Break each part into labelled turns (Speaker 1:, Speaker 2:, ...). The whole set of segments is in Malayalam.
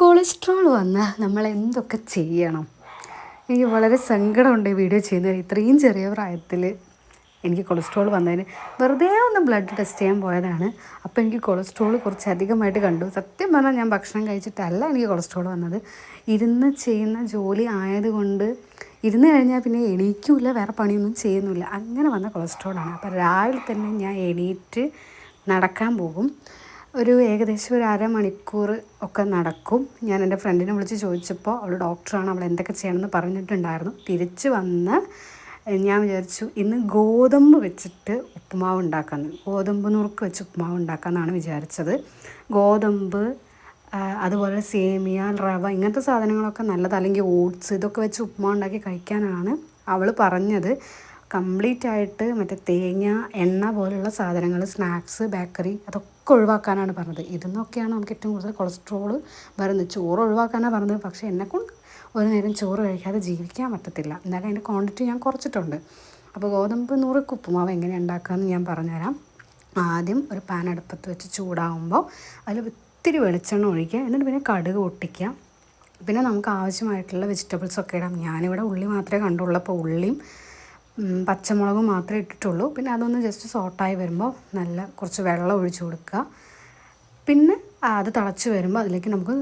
Speaker 1: കൊളസ്ട്രോൾ വന്നാൽ നമ്മൾ എന്തൊക്കെ ചെയ്യണം? എനിക്ക് വളരെ സങ്കടമുണ്ട് ഈ വീഡിയോ ചെയ്യുന്നത് ഇത്രയും ചെറിയ പ്രായത്തിൽ എനിക്ക് കൊളസ്ട്രോൾ വന്നതിന് വെറുതെ ഒന്ന് ബ്ലഡ് ടെസ്റ്റ് ചെയ്യാൻ പോയതാണ്. അപ്പോൾ എനിക്ക് കൊളസ്ട്രോൾ കുറച്ച് അധികമായിട്ട് കണ്ടു. സത്യം പറഞ്ഞാൽ ഞാൻ ഭക്ഷണം കഴിച്ചിട്ടല്ല എനിക്ക് കൊളസ്ട്രോൾ വന്നത്. ഇരുന്ന് ചെയ്യുന്ന ജോലി ആയതുകൊണ്ട് ഇരുന്ന് കഴിഞ്ഞാൽ പിന്നെ എണീക്കില്ല വേറെ പണിയൊന്നും ചെയ്യുന്നില്ല. അങ്ങനെ വന്ന കൊളസ്ട്രോളാണ്. അപ്പോൾ രാവിലെ തന്നെ ഞാൻ എണീറ്റ് നടക്കാൻ പോകും. ഒരു ഏകദേശം ഒരു അരമണിക്കൂർ ഒക്കെ നടക്കും. ഞാൻ എന്റെ ഫ്രണ്ടിനെ വിളിച്ച് ചോദിച്ചപ്പോൾ അവൾ ഡോക്ടറാണ് അവൾ എന്തൊക്കെ ചെയ്യണമെന്ന് പറഞ്ഞിട്ടുണ്ടായിരുന്നു. തിരിച്ച് വന്ന് ഞാൻ വിചാരിച്ചു ഇന്ന് ഗോതമ്പ് വെച്ചിട്ട് ഉപ്പുമാവ് ഉണ്ടാക്കാമെന്ന് ഗോതമ്പ് നുറുക്ക് വെച്ച് ഉപ്പുമാവ് ഉണ്ടാക്കാമെന്നാണ് വിചാരിച്ചത്. ഗോതമ്പ് അതുപോലെ സേമിയ റവ ഇങ്ങനത്തെ സാധനങ്ങളൊക്കെ നല്ലത് അല്ലെങ്കിൽ ഓട്സ് ഇതൊക്കെ വെച്ച് ഉപ്പുമാവ് ഉണ്ടാക്കി കഴിക്കാനാണ് അവൾ പറഞ്ഞത്. കംപ്ലീറ്റ് ആയിട്ട് മറ്റേ തേങ്ങ എണ്ണ പോലുള്ള സാധനങ്ങൾ സ്നാക്സ് ബേക്കറി അതൊക്കെ ഒഴിവാക്കാനാണ് പറഞ്ഞത്. ഇതെന്നൊക്കെയാണ് നമുക്ക് ഏറ്റവും കൂടുതൽ കൊളസ്ട്രോൾ വരുന്നത്. ചോറ് ഒഴിവാക്കാനാണ് പറഞ്ഞത്. പക്ഷേ എന്നെക്കൊണ്ട് ഒരു നേരം ചോറ് കഴിക്കാതെ ജീവിക്കാൻ പറ്റത്തില്ല. എന്നാലും അതിന്റെ ക്വാണ്ടിറ്റി ഞാൻ കുറച്ചിട്ടുണ്ട്. അപ്പോൾ ഗോതമ്പ് നൂറ് ഉപ്പുമാവ് എങ്ങനെ ഉണ്ടാക്കാമെന്ന് ഞാൻ പറഞ്ഞുതരാം. ആദ്യം ഒരു പാൻ അടുപ്പത്ത് വെച്ച് ചൂടാകുമ്പോൾ അതിൽ ഒത്തിരി വെളിച്ചെണ്ണ ഒഴിക്കുക. എന്നിട്ട് പിന്നെ കടുക് ഒട്ടിക്കുക പിന്നെ നമുക്ക് ആവശ്യമായിട്ടുള്ള വെജിറ്റബിൾസ് ഒക്കെ ഇടാം. ഞാനിവിടെ ഉള്ളി മാത്രമേ കണ്ടുള്ളൂ. അപ്പോൾ ഉള്ളിയും പച്ചമുളകും മാത്രമേ ഇട്ടിട്ടുള്ളൂ. പിന്നെ അതൊന്ന് ജസ്റ്റ് സോട്ടായി വരുമ്പോൾ നല്ല കുറച്ച് വെള്ളം ഒഴിച്ചു കൊടുക്കുക. പിന്നെ അത് തിളച്ച് വരുമ്പോൾ അതിലേക്ക് നമുക്ക്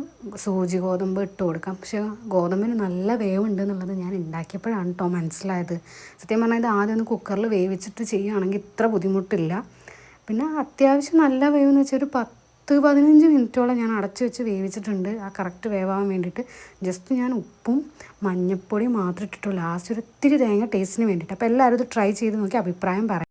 Speaker 1: സൂചി ഗോതമ്പ് ഇട്ട് കൊടുക്കാം. പക്ഷേ ഗോതമ്പിന് നല്ല വേവുണ്ട് എന്നുള്ളത് ഞാൻ ഉണ്ടാക്കിയപ്പോഴാണ് കേട്ടോ മനസ്സിലായത്. സത്യം പറഞ്ഞാൽ ഇത് ആദ്യം ഒന്ന് കുക്കറിൽ വേവിച്ചിട്ട് ചെയ്യുകയാണെങ്കിൽ ഇത്ര ബുദ്ധിമുട്ടില്ല. പിന്നെ അത്യാവശ്യം നല്ല വേവ് എന്ന് വെച്ചാൽ ഒരു പത്ത് പതിനഞ്ച് മിനിറ്റോളം ഞാൻ അടച്ചു വെച്ച് വേവിച്ചിട്ടുണ്ട്. ആ കറക്റ്റ് വേവാൻ വേണ്ടിയിട്ട്. ജസ്റ്റ് ഞാൻ ഉപ്പും മഞ്ഞൾപ്പൊടിയും മാത്രം ഇട്ടിട്ടുള്ളൂ. ലാസ്റ്റ് ഒരു ഒത്തിരി തേങ്ങ ടേസ്റ്റിന് വേണ്ടിയിട്ട്. അപ്പോൾ എല്ലാവരും ഇത് ട്രൈ ചെയ്ത് നോക്കി അഭിപ്രായം പറയാം